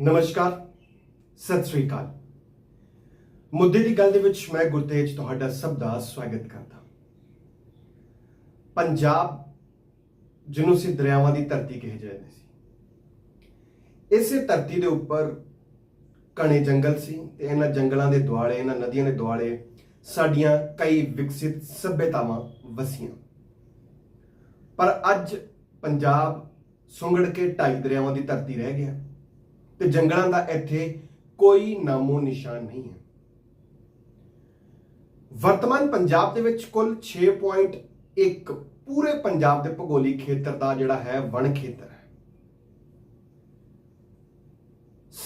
ਨਮਸਕਾਰ, ਸਤਿ ਸ੍ਰੀ ਅਕਾਲ। ਮੁੱਦੇ ਦੀ ਗੱਲ ਦੇ ਵਿੱਚ ਮੈਂ ਗੁਰਤੇਜ ਤੁਹਾਡਾ ਸਭ ਦਾ ਸਵਾਗਤ ਕਰਦਾ। ਪੰਜਾਬ, ਜਿਹਨੂੰ ਸੀ ਦਰਿਆਵਾਂ ਦੀ ਧਰਤੀ ਕਿਹਾ ਜਾਂਦੀ ਸੀ। ਇਸੇ ਧਰਤੀ ਦੇ ਉੱਪਰ ਘਣੇ ਜੰਗਲ ਸੀ ਤੇ ਇਹਨਾਂ ਜੰਗਲਾਂ ਦੇ ਦੁਆਲੇ, ਇਹਨਾਂ ਨਦੀਆਂ ਦੇ ਦੁਆਲੇ ਸਾਡੀਆਂ ਕਈ ਵਿਕਸਿਤ ਸਭਿਅਤਾਵਾਂ ਵਸੀਆਂ। ਪਰ ਅੱਜ ਪੰਜਾਬ ਸੁੰਗੜ ਕੇ ਢਾਈ ਦਰਿਆਵਾਂ ਦੀ ਧਰਤੀ ਰਹਿ ਗਿਆ ਤੇ ਜੰਗਲਾਂ ਦਾ ਇੱਥੇ ਕੋਈ ਨਾਮੋ ਨਿਸ਼ਾਨ ਨਹੀਂ ਹੈ। ਵਰਤਮਾਨ ਪੰਜਾਬ ਦੇ ਵਿੱਚ ਕੁੱਲ 6.1 ਪੂਰੇ ਪੰਜਾਬ ਦੇ ਭੂਗੋਲਿਕ ਖੇਤਰ ਦਾ ਜਿਹੜਾ ਹੈ ਵਣ ਖੇਤਰ ਹੈ।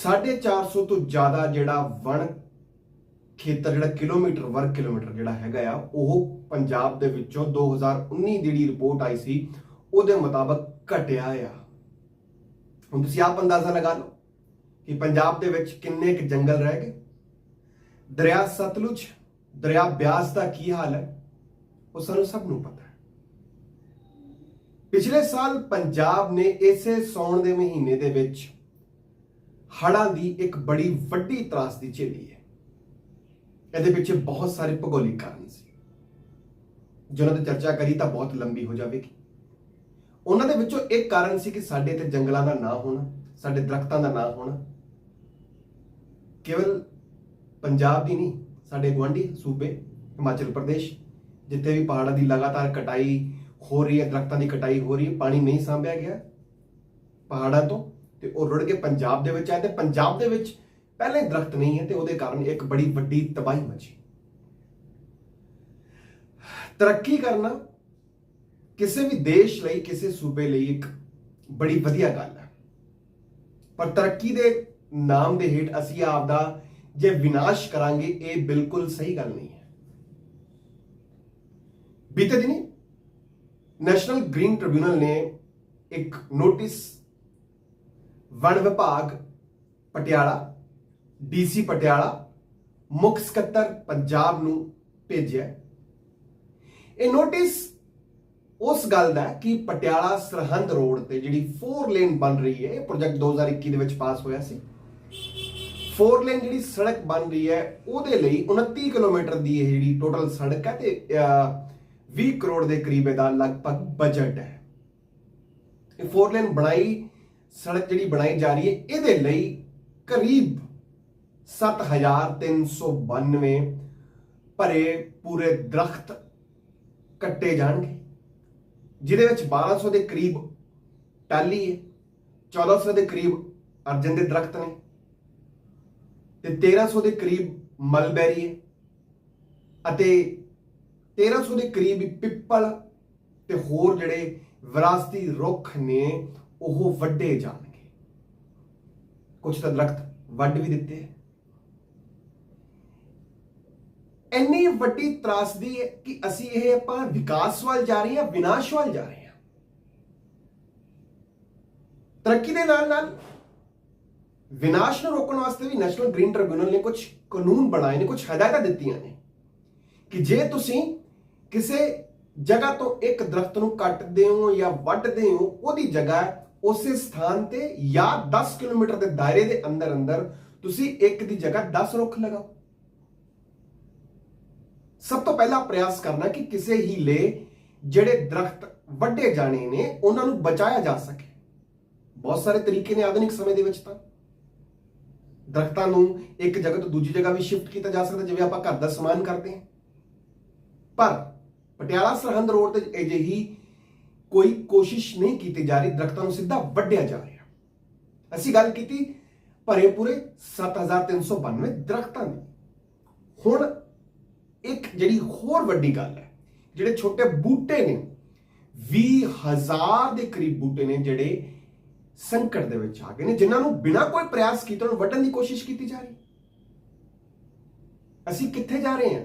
450 ਤੋਂ ਜ਼ਿਆਦਾ ਜਿਹੜਾ ਵਣ ਖੇਤਰ, ਜਿਹੜਾ ਕਿਲੋਮੀਟਰ ਵਰਗ ਕਿਲੋਮੀਟਰ ਜਿਹੜਾ ਹੈਗਾ ਆ, ਉਹ ਪੰਜਾਬ ਦੇ ਵਿੱਚੋਂ 2019 ਦੀ ਜਿਹੜੀ ਰਿਪੋਰਟ ਆਈ ਸੀ, ਉਹਦੇ ਮੁਤਾਬਕ ਘਟਿਆ ਆ। ਹੁਣ ਤੁਸੀਂ ਆਪ ਅੰਦਾਜ਼ਾ ਲਗਾ ਲਓ ਕਿ ਪੰਜਾਬ ਦੇ ਵਿੱਚ ਕਿੰਨੇ ਕੁ ਜੰਗਲ ਰਹਿ ਗਏ। ਦਰਿਆ ਸਤਲੁਜ, ਦਰਿਆ ਬਿਆਸ ਦਾ ਕੀ ਹਾਲ ਹੈ, ਉਹ ਸਾਨੂੰ ਸਭ ਨੂੰ ਪਤਾ ਹੈ। ਪਿਛਲੇ ਸਾਲ ਪੰਜਾਬ ਨੇ ਇਸੇ ਸੌਣ ਦੇ ਮਹੀਨੇ ਦੇ ਵਿੱਚ ਹੜ੍ਹਾਂ ਦੀ ਇੱਕ ਬੜੀ ਵੱਡੀ ਤਰਾਸਦੀ ਝੇਲੀ ਹੈ। ਇਹਦੇ ਪਿੱਛੇ ਬਹੁਤ ਸਾਰੇ ਭੂਗੋਲਿਕ ਕਾਰਨ ਸੀ। ਜਿਨ੍ਹਾਂ ਤੇ ਚਰਚਾ ਕਰੀ ਤਾਂ ਬਹੁਤ ਲੰਬੀ ਹੋ ਜਾਵੇਗੀ। ਉਹਨਾਂ ਦੇ ਵਿੱਚੋਂ ਇੱਕ ਕਾਰਨ ਸੀ ਕਿ ਸਾਡੇ ਤੇ ਜੰਗਲਾਂ ਦਾ ਨਾ ਹੋਣਾ, ਸਾਡੇ ਦਰਖਤਾਂ ਦਾ ਨਾ ਹੋਣਾ। ਕੇਵਲ ਪੰਜਾਬ ਦੀ ਨਹੀਂ, ਸਾਡੇ ਗੁਆਂਢੀ, ਸੂਬੇ, ਹਿਮਾਚਲ ਪ੍ਰਦੇਸ਼, ਜਿੱਥੇ ਵੀ ਪਹਾੜਾਂ ਦੀ ਲਗਾਤਾਰ ਕਟਾਈ ਹੋ ਰਹੀ ਹੈ, ਦਰਖਤਾਂ ਦੀ ਕਟਾਈ ਹੋ ਰਹੀ ਹੈ, ਪਾਣੀ ਨਹੀਂ ਸਾਂਭਿਆ ਗਿਆ। ਪਹਾੜਾਂ ਤੋਂ ਤੇ ਉਹ ਰੁੜ ਕੇ ਪੰਜਾਬ ਦੇ ਵਿੱਚ ਆਏ ਤੇ ਪੰਜਾਬ ਦੇ ਵਿੱਚ ਪਹਿਲੇ ਦਰਖਤ ਨਹੀਂ ਹੈ ਤੇ ਉਹਦੇ ਕਾਰਨ ਇੱਕ ਬੜੀ ਵੱਡੀ ਤਬਾਹੀ ਮਚੀ। ਤਰੱਕੀ ਕਰਨਾ ਕਿਸੇ ਵੀ ਦੇਸ਼ ਲਈ, ਕਿਸੇ ਸੂਬੇ ਲਈ ਇੱਕ ਬੜੀ ਵਧੀਆ ਗੱਲ ਹੈ। ਪਰ ਤਰੱਕੀ ਦੇ ਨਾਮ ਦੇ ਹੇਠ ਅਸੀਂ ਆਪ ਦਾ ਜੇ ਵਿਨਾਸ਼ ਕਰਾਂਗੇ, ਇਹ ਬਿਲਕੁਲ ਸਹੀ ਗੱਲ ਨਹੀਂ ਹੈ। ਬੀਤੇ ਦਿਨੀ ਨੈਸ਼ਨਲ ਗ੍ਰੀਨ ਟ੍ਰਿਬਿਊਨਲ ਨੇ ਇੱਕ ਨੋਟਿਸ ਵਣ ਵਿਭਾਗ ਪਟਿਆਲਾ ਡੀਸੀ ਪਟਿਆਲਾ ਮੁੱਖ ਸਕੱਤਰ ਪੰਜਾਬ ਨੂੰ ਭੇਜਿਆ ਇਹ ਨੋਟਿਸ ਉਸ ਗੱਲ ਦਾ ਕਿ ਪਟਿਆਲਾ ਸਰਹੰਦ ਰੋਡ ਤੇ ਜਿਹੜੀ 4 ਲੇਨ ਬਣ ਰਹੀ ਹੈ ਇਹ ਪ੍ਰੋਜੈਕਟ 2021 ਦੇ ਵਿੱਚ ਪਾਸ ਹੋਇਆ ਸੀ। 4 ਲੇਨ ਜਿਹੜੀ ਸੜਕ ਬਣ ਰਹੀ ਹੈ ਉਹਦੇ ਲਈ 29 ਕਿਲੋਮੀਟਰ ਦੀ ਇਹ ਜਿਹੜੀ ਟੋਟਲ ਸੜਕ ਹੈ ਤੇ ਅਹ, 20 ਕਰੋੜ ਦੇ ਕਰੀਬ ਇਹਦਾ ਲਗਭਗ ਬਜਟ ਹੈ। ਇਹ 4 ਲੇਨ ਬਣਾਈ ਸੜਕ ਜਿਹੜੀ ਬਣਾਈ ਜਾ ਰਹੀ ਹੈ, ਇਹਦੇ ਲਈ ਕਰੀਬ 7392 ਭਰੇ ਪੂਰੇ ਦਰਖਤ ਕੱਟੇ ਜਾਣਗੇ, ਜਿਹਦੇ ਵਿੱਚ 1200 ਦੇ ਕਰੀਬ ਟਾਲੀ ਹੈ 1400 ਦੇ ਕਰੀਬ ਅਰਜਨ ਦੇ ਦਰਖਤ ਨੇ ਤੇ 1300 ਦੇ ਕਰੀਬ ਮਲਬੈਰੀ ਹੈ ਅਤੇ 1300 ਦੇ ਕਰੀਬ ਪਿੱਪਲ ਤੇ ਹੋਰ ਜਿਹੜੇ ਵਿਰਾਸਤੀ ਰੁੱਖ ਨੇ ਉਹ ਵੱਡੇ ਜਾਣਗੇ। ਕੁਝ ਤਾਂ ਦਰਖਤ ਵੱਢ ਵੀ ਦਿੱਤੇ। ਇੰਨੀ ਵੱਡੀ ਤਰਾਸਦੀ ਹੈ ਕਿ ਅਸੀਂ ਇਹ ਆਪਾਂ ਵਿਕਾਸ ਵੱਲ ਜਾ ਰਹੇ ਹਾਂ, ਵਿਨਾਸ਼ ਵੱਲ ਜਾ ਰਹੇ ਹਾਂ। ਤਰੱਕੀ ਦੇ ਨਾਲ ਨਾਲ ਵਿਨਾਸ਼ ਨੂੰ ਰੋਕਣ ਵਾਸਤੇ ਵੀ ਨੈਸ਼ਨਲ ਗ੍ਰੀਨ ਟ੍ਰਿਬਿਊਨਲ ਨੇ ਕੁਝ ਕਾਨੂੰਨ ਬਣਾਏ ਨੇ ਕੁਝ ਹਦਾਇਤਾਂ ਦਿੱਤੀਆਂ ਨੇ ਕਿ ਜੇ ਤੁਸੀਂ ਕਿਸੇ ਜਗ੍ਹਾ ਤੋਂ ਇੱਕ ਦਰਖਤ ਨੂੰ ਕੱਟਦੇ ਹੋ ਜਾਂ ਵੱਢਦੇ ਹੋ, ਉਹਦੀ ਜਗ੍ਹਾ ਉਸੇ ਸਥਾਨ ਤੇ ਜਾਂ 10 ਕਿਲੋਮੀਟਰ ਦੇ ਦਾਇਰੇ ਦੇ ਅੰਦਰ ਅੰਦਰ ਤੁਸੀਂ ਇੱਕ ਦੀ ਜਗ੍ਹਾ 10 ਰੁੱਖ ਲਗਾਓ। ਸਭ ਤੋਂ ਪਹਿਲਾ ਪ੍ਰਯਾਸ ਕਰਨਾ ਕਿ ਕਿਸੇ ਹੀਲੇ ਜਿਹੜੇ ਦਰਖਤ ਵੱਡੇ ਜਾਣੇ ਨੇ, ਉਹਨਾਂ ਨੂੰ ਬਚਾਇਆ ਜਾ ਸਕੇ। ਬਹੁਤ ਸਾਰੇ ਤਰੀਕੇ ਨੇ ਆਧੁਨਿਕ ਸਮੇਂ ਦੇ ਵਿੱਚ ਤਾਂ। ਦਰਖਤਾਂ ਨੂੰ ਇੱਕ ਜਗ੍ਹਾ ਤੋਂ ਦੂਜੀ ਜਗ੍ਹਾ ਵੀ ਸ਼ਿਫਟ ਕੀਤਾ ਜਾ ਸਕਦਾ, ਜਿਵੇਂ ਆਪਾਂ ਘਰ ਦਾ ਸਮਾਨ ਕਰਦੇ ਹਾਂ। ਪਰ ਪਟਿਆਲਾ ਸਰਹੰਦ ਰੋਡ ਤੇ ਅਜਿਹੀ ਕੋਈ ਕੋਸ਼ਿਸ਼ ਨਹੀਂ ਕੀਤੀ ਜਾ ਰਹੀ, ਦਰਖਤਾਂ ਨੂੰ ਸਿੱਧਾ ਵੱਢਿਆ ਜਾ ਰਿਹਾ। ਅਸੀਂ ਗੱਲ ਕੀਤੀ ਭਰੇ ਪੂਰੇ 7392 ਦਰਖਤਾਂ ਦੀ। ਹੁਣ ਇੱਕ ਜਿਹੜੀ ਹੋਰ ਵੱਡੀ ਗੱਲ ਹੈ, ਜਿਹੜੇ ਛੋਟੇ ਬੂਟੇ ਨੇ 20000 ਦੇ ਕਰੀਬ ਬੂਟੇ ਨੇ ਜਿਹੜੇ ਸੰਕਟ ਦੇ ਵਿੱਚ ਆ ਗਏ ਨੇ, ਜਿਨ੍ਹਾਂ ਨੂੰ ਬਿਨਾਂ ਕੋਈ ਪ੍ਰਯਾਸ ਕੀਤੇ ਉਹਨੂੰ ਵੱਢਣ ਦੀ ਕੋਸ਼ਿਸ਼ ਕੀਤੀ ਜਾ ਰਹੀ। ਅਸੀਂ ਕਿੱਥੇ ਜਾ ਰਹੇ ਹਾਂ?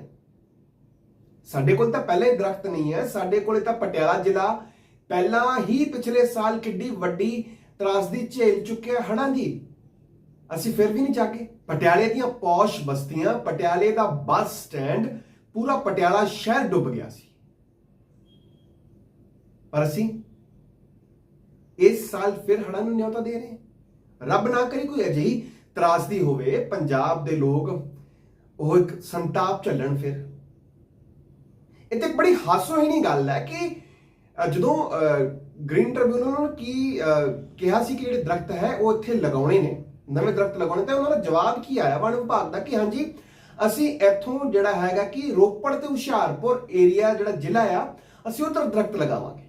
ਸਾਡੇ ਕੋਲ ਤਾਂ ਪਹਿਲੇ ਦਰਖਤ ਨਹੀਂ ਹੈ, ਸਾਡੇ ਕੋਲੇ ਤਾਂ ਪਟਿਆਲਾ ਜ਼ਿਲ੍ਹਾ ਪਹਿਲਾਂ ਹੀ ਪਿਛਲੇ ਸਾਲ ਕਿੱਡੀ ਵੱਡੀ ਤਰਾਸਦੀ ਝੇਲ ਚੁੱਕਿਆ ਹੜ੍ਹਾਂ ਦੀ। ਅਸੀਂ ਫਿਰ ਵੀ ਨਹੀਂ ਜਾਗੇ। ਪਟਿਆਲੇ ਦੀਆਂ ਪੌਸ਼ ਬਸਤੀਆਂ, ਪਟਿਆਲੇ ਦਾ ਬੱਸ ਸਟੈਂਡ, ਪੂਰਾ ਪਟਿਆਲਾ ਸ਼ਹਿਰ ਡੁੱਬ ਗਿਆ ਸੀ। ਪਰ ਅਸੀਂ ਇਸ ਸਾਲ ਫਿਰ ਹੜ੍ਹਾਂ ਨੂੰ ਨਿਯੋਤਾ ਦੇ ਰਹੇ ਰੱਬ ਨਾ ਕਰੇ ਕੋਈ ਅਜਿਹੀ ਤਰਾਸਦੀ ਹੋਵੇ, ਪੰਜਾਬ ਦੇ ਲੋਕ ਉਹ ਇੱਕ ਸੰਤਾਪ ਝੱਲਣ ਫਿਰ। ਇਹ ਤੇ ਬੜੀ ਹਾਸੋਹੀਣੀ ਗੱਲ ਹੈ ਕਿ ਜਦੋਂ ਗ੍ਰੀਨ ਟ੍ਰਿਬਿਊਨਲ ਨੇ ਕੀ ਕਿਹਾ ਸੀ ਕਿ ਜਿਹੜੇ ਦਰਖਤ ਹੈ, ਉਹ ਇੱਥੇ ਲਗਾਉਣੇ ਨੇ, ਨਵੇਂ ਦਰਖਤ ਲਗਾਉਣੇ, ਤੇ ਉਹਨਾਂ ਦਾ ਜਵਾਬ ਕੀ ਆਇਆ? ਵਣ ਵਿਭਾਗ ਦਾ ਕਿ ਹਾਂਜੀ, ਅਸੀਂ ਇੱਥੋਂ ਜਿਹੜਾ ਹੈਗਾ ਕਿ ਰੋਪੜ ਤੇ ਹੁਸ਼ਿਆਰਪੁਰ ਏਰੀਆ ਜਿਹੜਾ ਜ਼ਿਲ੍ਹਾ ਆ, ਅਸੀਂ ਉਧਰ ਦਰਖਤ ਲਗਾਵਾਂਗੇ।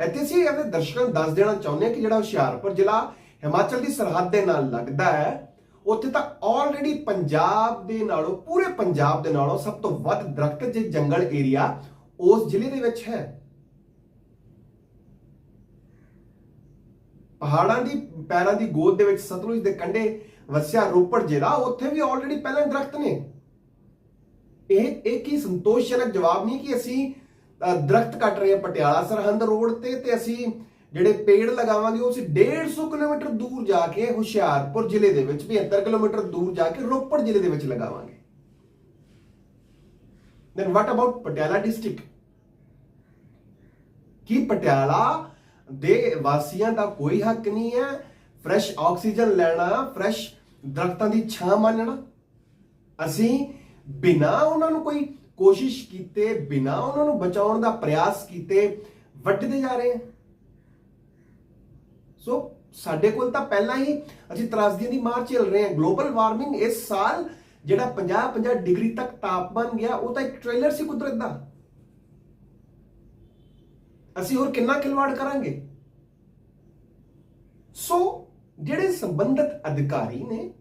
ਇੱਥੇ ਅਸੀਂ ਆਪਣੇ ਦਰਸ਼ਕਾਂ ਨੂੰ ਦੱਸ ਦੇਣਾ ਚਾਹੁੰਦੇ ਹਾਂ ਕਿ ਜਿਹੜਾ ਹੁਸ਼ਿਆਰਪੁਰ ਜ਼ਿਲ੍ਹਾ ਹਿਮਾਚਲ ਦੀ ਸਰਹੱਦ ਦੇ ਨਾਲ ਲੱਗਦਾ ਹੈ, ਉੱਥੇ ਤਾਂ ਆਲਰੇਡੀ ਪੰਜਾਬ ਦੇ ਨਾਲੋਂ, ਪੂਰੇ ਪੰਜਾਬ ਦੇ ਨਾਲੋਂ ਸਭ ਤੋਂ ਵੱਧ ਦਰਖਤ ਜੇ ਜੰਗਲ ਏਰੀਆ ਉਸ ਜ਼ਿਲ੍ਹੇ ਦੇ ਵਿੱਚ ਹੈ। ਪਹਾੜਾਂ ਦੀ, ਪੈਰਾਂ ਦੀ ਗੋਦ ਦੇ ਵਿੱਚ ਸਤਲੁਜ ਦੇ ਕੰਢੇ ਵਸਿਆ ਰੋਪੜ ਜ਼ਿਲ੍ਹਾ, ਉੱਥੇ ਵੀ ਆਲਰੇਡੀ ਪਹਿਲਾਂ ਹੀ ਦਰਖਤ ਨੇ। ਇਹ ਇਹ ਕੀ ਸੰਤੋਸ਼ਜਨਕ ਜਵਾਬ ਨਹੀਂ ਕਿ ਅਸੀਂ ਦਰਖਤ ਕੱਟ ਰਹੇ ਹਾਂ ਪਟਿਆਲਾ ਸਰਹੰਦ ਰੋਡ ਤੇ ਤੇ ਅਸੀਂ ਜਿਹੜੇ ਪੇੜ ਲਗਾਵਾਂਗੇ ਉਹ ਅਸੀਂ 150 ਕਿਲੋਮੀਟਰ ਦੂਰ ਜਾ ਕੇ ਹੁਸ਼ਿਆਰਪੁਰ ਜ਼ਿਲ੍ਹੇ ਦੇ ਵਿੱਚ 75 ਕਿਲੋਮੀਟਰ ਦੂਰ ਜਾ ਕੇ ਰੋਪੜ ਜ਼ਿਲ੍ਹੇ ਦੇ ਵਿੱਚ ਲਗਾਵਾਂਗੇ। Then what about Patiala district ਕਿ ਪਟਿਆਲਾ ਦੇ ਵਾਸੀਆਂ ਦਾ ਕੋਈ ਹੱਕ ਨਹੀਂ ਹੈ? ਫਰੈਸ਼ ਆਕਸੀਜਨ ਲੈਣਾ ਫਰੈਸ਼ ਦਰਖਤਾਂ ਦੀ ਛਾਂ ਮਾਨਣਾ। ਅਸੀਂ ਬਿਨਾ ਉਹਨਾਂ ਨੂੰ ਕੋਈ ਕੋਸ਼ਿਸ਼ ਕੀਤੇ, ਬਿਨਾ ਉਹਨਾਂ ਨੂੰ ਬਚਾਉਣ ਦਾ ਪ੍ਰਯਾਸ ਕੀਤੇ, ਵੱਢਦੇ ਜਾ ਰਹੇ ਹਾਂ। ਸੋ ਸਾਡੇ ਕੋਲ ਤਾਂ ਪਹਿਲਾਂ ਹੀ ਅਸੀਂ ਤਰਾਸਦੀਆਂ ਦੀ ਮਾਰ ਝੇਲ ਰਹੇ ਹਾਂ। ਗਲੋਬਲ ਵਾਰਮਿੰਗ ਇਸ ਸਾਲ ਜਿਹੜਾ 50 50 ਡਿਗਰੀ ਤੱਕ ਤਾਪਮਾਨ ਗਿਆ, ਉਹ ਤਾਂ ਇੱਕ ਟ੍ਰੇਲਰ ਸੀ ਕੁਦਰਤ ਦਾ। ਅਸੀਂ ਹੋਰ ਕਿੰਨਾ ਖਿਲਵਾੜ ਕਰਾਂਗੇ? ਸੋ ਜਿਹੜੇ ਸੰਬੰਧਿਤ ਅਧਿਕਾਰੀ ਨੇ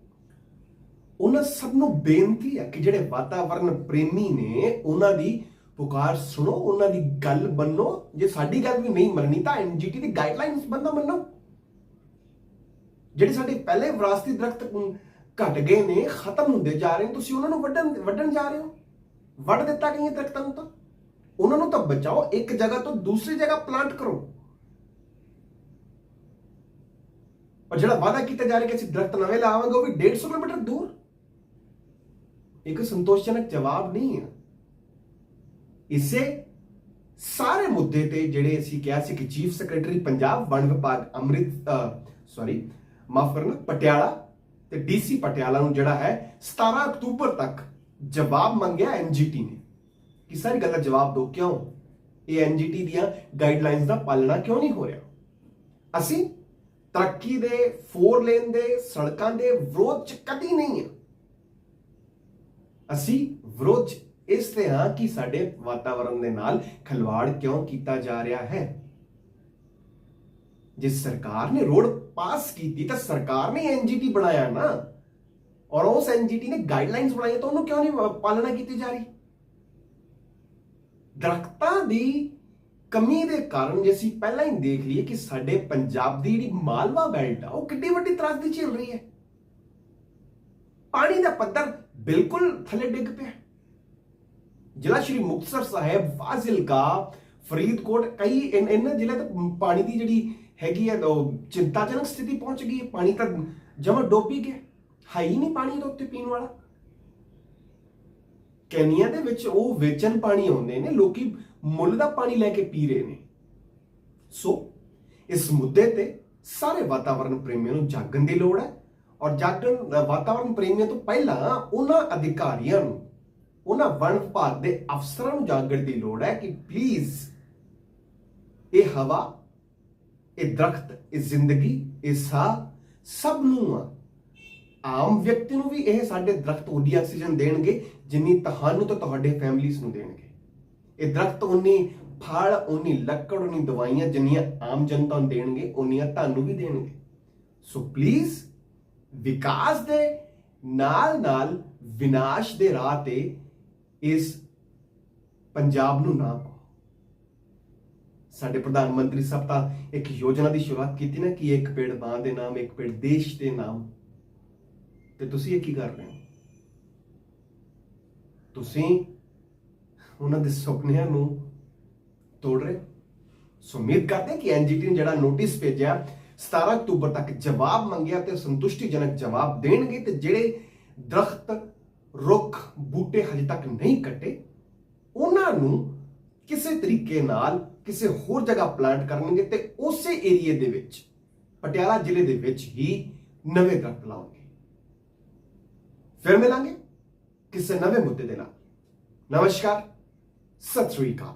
ਉਹਨਾਂ ਸਭ ਨੂੰ ਬੇਨਤੀ ਹੈ ਕਿ ਜਿਹੜੇ ਵਾਤਾਵਰਣ ਪ੍ਰੇਮੀ ਨੇ ਉਹਨਾਂ ਦੀ ਪੁਕਾਰ ਸੁਣੋ ਉਹਨਾਂ ਦੀ ਗੱਲ ਮੰਨੋ। ਜੇ ਸਾਡੀ ਗੱਲ ਵੀ ਨਹੀਂ ਮੰਨਣੀ ਤਾਂ ਐਨਜੀਟੀ ਦੀ ਗਾਈਡਲਾਈਨਸ ਬੰਦਾ ਮੰਨੋ। ਜਿਹੜੇ ਸਾਡੇ ਪਹਿਲੇ ਵਿਰਾਸਤੀ ਦਰਖਤ ਅਮ, ਘਟ ਗਏ ਨੇ ਖਤਮ ਹੁੰਦੇ ਜਾ ਰਹੇ ਨੇ ਤੁਸੀਂ ਉਹਨਾਂ ਨੂੰ ਵੱਢਣ ਵੱਢਣ ਜਾ ਰਹੇ ਹੋ? ਵੱਢ ਦਿੱਤਾ ਗਈਆਂ ਦਰਖਤਾਂ ਨੂੰ ਤਾਂ? ਉਹਨਾਂ ਨੂੰ ਤਾਂ ਬਚਾਓ, ਇੱਕ ਜਗ੍ਹਾ ਤੋਂ ਦੂਸਰੀ ਜਗ੍ਹਾ ਪਲਾਂਟ ਕਰੋ। ਔਰ ਜਿਹੜਾ ਵਾਅਦਾ ਕੀਤਾ ਜਾ ਰਿਹਾ ਕਿ ਅਸੀਂ ਦਰਖਤ ਨਵੇਂ ਲਾਵਾਂਗੇ, ਉਹ ਵੀ 150 ਕਿਲੋਮੀਟਰ ਦੂਰ। ਇੱਕ ਸੰਤੋਸ਼ਜਨਕ ਜਵਾਬ ਨਹੀਂ ਹੈ। ਇਸੇ ਸਾਰੇ ਮੁੱਦੇ ਤੇ ਜਿਹੜੇ ਅਸੀਂ ਕਿਹਾ ਸੀ ਕਿ ਚੀਫ ਸੈਕਟਰੀ ਪੰਜਾਬ ਵਣ ਵਿਭਾਗ ਅੰਮ੍ਰਿਤ ਸੌਰੀ ਮਾਫ ਕਰਨਾ, ਪਟਿਆਲਾ ਤੇ ਡੀਸੀ ਪਟਿਆਲਾ ਨੂੰ ਜਿਹੜਾ ਹੈ 17 ਅਕਤੂਬਰ ਤੱਕ ਜਵਾਬ ਮੰਗਿਆ ਐਨਜੀਟੀ ਨੇ। ਕਿ ਸਾਰੀ ਗੱਲ ਦਾ ਜਵਾਬ ਦਿਓ, ਕਿਉਂ? ਇਹ ਐਨਜੀਟੀ ਦੀਆਂ ਗਾਈਡਲਾਈਨਸ ਦਾ ਪਾਲਣਾ ਕਿਉਂ ਨਹੀਂ ਹੋ ਰਿਹਾ? ਅਸੀਂ ਤਰੱਕੀ ਦੇ ਫੋਰ ਲੇਨ ਦੇ, ਸੜਕਾਂ ਦੇ ਵਿਰੋਧ ਚ ਕਦੀ ਨਹੀਂ ਹਾਂ। ਅਸੀਂ ਵਿਰੋਧ 'ਚ ਇਸ ਤੇ ਹਾਂ ਕਿ ਸਾਡੇ ਵਾਤਾਵਰਣ ਦੇ ਨਾਲ ਖਿਲਵਾੜ ਕਿਉਂ ਕੀਤਾ ਜਾ ਰਿਹਾ ਹੈ? ਜੇ ਸਰਕਾਰ ਨੇ ਰੋਡ ਪਾਸ ਕੀਤੀ, ਤਾਂ ਸਰਕਾਰ ਨੇ ਐਨਜੀਟੀ ਬਣਾਇਆ ਨਾ। ਔਰ ਉਸ ਐਨਜੀਟੀ ਨੇ ਗਾਈਡਲਾਈਨਸ ਬਣਾਈਆਂ, ਤਾਂ ਉਹਨੂੰ ਕਿਉਂ ਨਹੀਂ ਪਾਲਣਾ ਕੀਤੀ ਜਾ ਰਹੀ? ਦਰਖਤਾਂ ਦੀ ਕਮੀ ਦੇ ਕਾਰਨ ਜੇ ਅਸੀਂ ਪਹਿਲਾਂ ਹੀ ਦੇਖ ਲਈਏ ਕਿ ਸਾਡੇ ਪੰਜਾਬ ਦੀ ਜਿਹੜੀ ਮਾਲਵਾ ਬੈਲਟ ਆ, ਉਹ ਕਿੱਡੀ ਵੱਡੀ ਤਰਾਸਦੀ ਝੇਲ ਰਹੀ ਹੈ। ਪਾਣੀ ਦਾ ਪੱਧਰ ਬਿਲਕੁਲ ਥੱਲੇ ਡਿੱਗ ਪਿਆ। ਜ਼ਿਲ੍ਹਾ ਸ਼੍ਰੀ ਮੁਕਤਸਰ ਸਾਹਿਬ, ਫਾਜ਼ਿਲਕਾ, ਫਰੀਦਕੋਟ, ਕਈ ਇਹਨਾਂ ਜ਼ਿਲ੍ਹੇ ਤੇ ਪਾਣੀ ਦੀ ਜਿਹੜੀ ਹੈਗੀ ਹੈ, ਉਹ ਚਿੰਤਾਜਨਕ ਸਥਿਤੀ ਪਹੁੰਚ ਗਈ ਹੈ। ਪਾਣੀ ਤਾਂ ਜਮਾ ਡੋਬੀ ਗਿਆ। ਹੈ ਹੀ ਨਹੀਂ ਪਾਣੀ ਉਹਦੇ ਉੱਤੇ ਪੀਣ ਵਾਲਾ। ਕੈਨੀਆਂ ਦੇ ਵਿੱਚ ਉਹ ਵੇਚਣ ਪਾਣੀ ਆਉਂਦੇ ਨੇ, ਲੋਕੀ ਮੁੱਲ ਦਾ ਪਾਣੀ ਲੈ ਕੇ ਪੀ ਰਹੇ ਨੇ। ਸੋ ਇਸ ਮੁੱਦੇ ਤੇ ਸਾਰੇ ਵਾਤਾਵਰਣ ਪ੍ਰੇਮੀਆਂ ਨੂੰ ਜਾਗਣ ਦੀ ਲੋੜ ਹੈ ਔਰ ਜਾਗਣ ਵਾਤਾਵਰਣ ਪ੍ਰੇਮੀਆਂ ਤੋਂ ਪਹਿਲਾਂ ਉਹਨਾਂ ਅਧਿਕਾਰੀਆਂ ਨੂੰ, ਉਹਨਾਂ ਵਣ ਵਿਭਾਗ ਦੇ ਅਫਸਰਾਂ ਨੂੰ ਜਾਗਣ ਦੀ ਲੋੜ ਹੈ ਕਿ ਪਲੀਜ਼ ਇਹ ਹਵਾ, ਇਹ ਦਰਖਤ, ਇਹ ਜ਼ਿੰਦਗੀ, ਇਹ ਸਾਹ ਸਭ ਨੂੰ ਆ ਆਮ ਵਿਅਕਤੀ ਨੂੰ ਵੀ ਇਹ ਸਾਡੇ ਦਰਖਤ ਉਨੀ ਆਕਸੀਜਨ ਦੇਣਗੇ, ਜਿੰਨੀ ਤੁਹਾਨੂੰ ਤੇ ਤੁਹਾਡੇ ਫੈਮਲੀਜ਼ ਨੂੰ ਦੇਣਗੇ। ਇਹ ਦਰਖਤ ਉਨੀ ਫਲ ਉਨੀ ਲੱਕੜ ਉਨੀ ਦਵਾਈਆਂ ਜਿੰਨੀਆਂ ਆਮ ਜਨਤਾ ਨੂੰ ਦੇਣਗੇ ਉਨੀਆਂ ਤੁਹਾਨੂੰ ਵੀ ਦੇਣਗੇ। ਸੋ ਪਲੀਜ਼ ਵਿਕਾਸ ਦੇ ਨਾਲ ਨਾਲ ਵਿਨਾਸ਼ ਦੇ ਰਾਹ ਤੇ ਇਸ ਪੰਜਾਬ ਨੂੰ ਨਾ ਪਾਓ। ਸਾਡੇ ਪ੍ਰਧਾਨ ਮੰਤਰੀ ਸਾਹਿਬ ਤਾਂ ਇੱਕ ਯੋਜਨਾ ਦੀ ਸ਼ੁਰੂਆਤ ਕੀਤੀ ਨਾ ਕਿ ਇੱਕ ਪੇੜ ਮਾਂ ਦੇ ਨਾਮ, ਇੱਕ ਪੇੜ ਦੇਸ਼ ਦੇ ਨਾਮ ਤੇ ਤੁਸੀਂ ਇਹ ਕੀ ਕਰ ਰਹੇ ਹੋ ਤੁਸੀਂ ਉਹਨਾਂ ਦੇ ਸੁਪਨਿਆਂ ਨੂੰ ਤੋੜ ਰਹੇ ਹੋ। ਸੋ ਉਮੀਦ ਕਰਦੇ ਹਾਂ ਕਿ ਐਨਜੀਟੀ ਨੇ ਜਿਹੜਾ ਨੋਟਿਸ ਭੇਜਿਆ 17 ਅਕਤੂਬਰ ਤੱਕ ਜਵਾਬ ਮੰਗਿਆ ਤੇ ਸੰਤੁਸ਼ਟੀਜਨਕ ਜਵਾਬ ਦੇਣਗੇ ਤੇ ਜਿਹੜੇ ਦਰਖਤ ਰੁੱਖ, ਬੂਟੇ ਹਜੇ ਤੱਕ ਨਹੀਂ ਕੱਟੇ, ਉਹਨਾਂ ਨੂੰ ਕਿਸੇ ਤਰੀਕੇ ਨਾਲ ਕਿਸੇ ਹੋਰ ਜਗ੍ਹਾ ਪਲਾਂਟ ਕਰਨਗੇ ਤੇ ਉਸੇ ਏਰੀਏ ਦੇ ਵਿੱਚ, ਪਟਿਆਲਾ ਜ਼ਿਲ੍ਹੇ ਦੇ ਵਿੱਚ ਹੀ ਨਵੇਂ ਦਰਖਤ ਲਾਉਣਗੇ ਫਿਰ ਮਿਲਾਂਗੇ ਕਿਸੇ ਨਵੇਂ ਮੁੱਦੇ ਦੇ ਨਾਲ ਨਮਸਕਾਰ ਸਤਿ ਸ੍ਰੀ ਅਕਾਲ